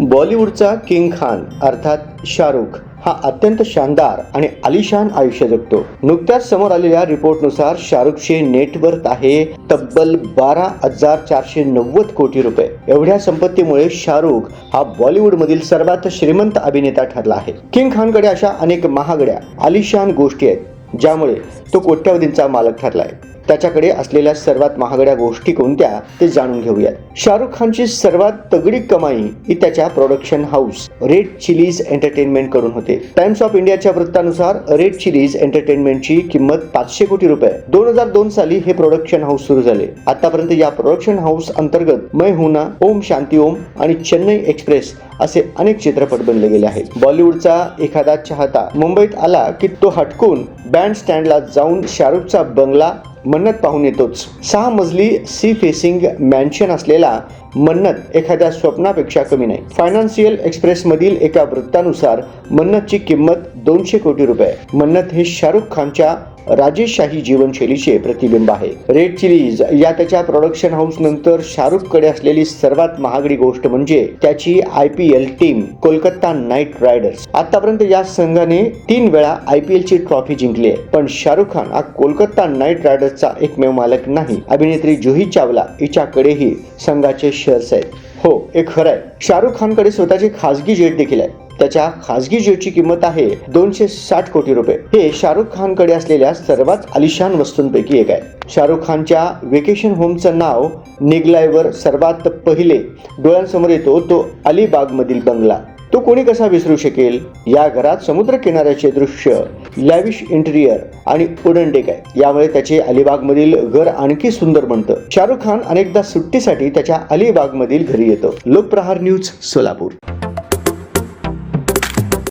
बॉलिवूडचा king Khan अर्थात शाहरुख हा अत्यंत शानदार आणि आलिशान आयुष्य जगतो. नुकत्याच समोर आलेल्या रिपोर्टनुसार शाहरुखचे नेटवर्थ आहे तब्बल बारा हजार चारशे नव्वद कोटी रुपये. एवढ्या संपत्तीमुळे शाहरुख हा बॉलिवूडमधील सर्वात श्रीमंत अभिनेता ठरला आहे. किंग खानकडे अशा अनेक महागड्या आलिशान गोष्टी आहेत ज्यामुळे तो कोट्यवधींचा मालक ठरलाय. त्याच्याकडे असलेल्या सर्वात महागड्या गोष्टी कोणत्या ते जाणून घेऊयात. शाहरुख खानची सर्वात तगडी कमाई ही त्याच्या प्रोडक्शन हाऊस रेड चिलीज एंटरटेनमेंटकडून होते. टाइम्स ऑफ इंडियाच्या वृत्तानुसार रेड चिलीज एंटरटेनमेंटची किंमत पाचशे कोटी रुपये. दोन हजार दोन साली हे प्रोडक्शन हाऊस सुरू झाले. आतापर्यंत या प्रोडक्शन हाऊस अंतर्गत मै हुना ओम शांती ओम आणि चेन्नई एक्सप्रेस असे अनेक चित्रपट बनले गेले आहेत. बॉलिवूडचा एखादा चाहता मुंबईत आला की तो हटकून बँड स्टँडला जाऊन शाहरुखचा बंगला मन्नत पाहून येतोच. सहा मजली सी फेसिंग मॅन्शन असलेला मन्नत एखाद्या स्वप्नापेक्षा कमी नाही. फायनान्शियल एक्सप्रेस मधील एका वृत्तानुसार मन्नतची किंमत दोनशे कोटी रुपये. मन्नत हे शाहरुख खानच्या राजेशशाही जीवनशैलीचे प्रतिबिंब आहे. रेड चिलीज या त्याच्या प्रोडक्शन हाऊस नंतर शाहरुखकडे असलेली सर्वात महागडी गोष्ट म्हणजे त्याची I P L team Kolkata Knight Riders आतापर्यंत या संघाने तीन वेळा आय पी एलची ट्रॉफी जिंकली आहे. पण शाहरुख खान हा कोलकाता नाईट रायडर्सचा एकमेव मालक नाही. अभिनेत्री जुही चावला हिच्याकडेही संघाचे शेअर्स आहेत. हो हे खरं आहे. शाहरुख खानकडे स्वतःची खासगी जेट देखील आहे. त्याच्या खासगी जेटची किंमत आहे दोनशे साठ कोटी रुपये. हे शाहरुख खानकडे असलेल्या सर्वात आलिशान वस्तूंपैकी एक आहे. शाहरुख खानच्या वेकेशन होमचं नाव निगलायवर सर्वात पहिले डोळ्यांसमोर येतो तो अलिबाग मधील बंगला. तो कोणी कसा विसरू शकेल? या घरात समुद्र किनाऱ्याचे दृश्य लॅविश इंटेरियर आणि उडन डेक आहे. यामुळे त्याचे अलिबाग मधील घर आणखी सुंदर बनतं. शाहरुख खान अनेकदा सुट्टीसाठी त्याच्या अलिबाग मधील घरी येतो. लोकप्रहार न्यूज सोलापूर.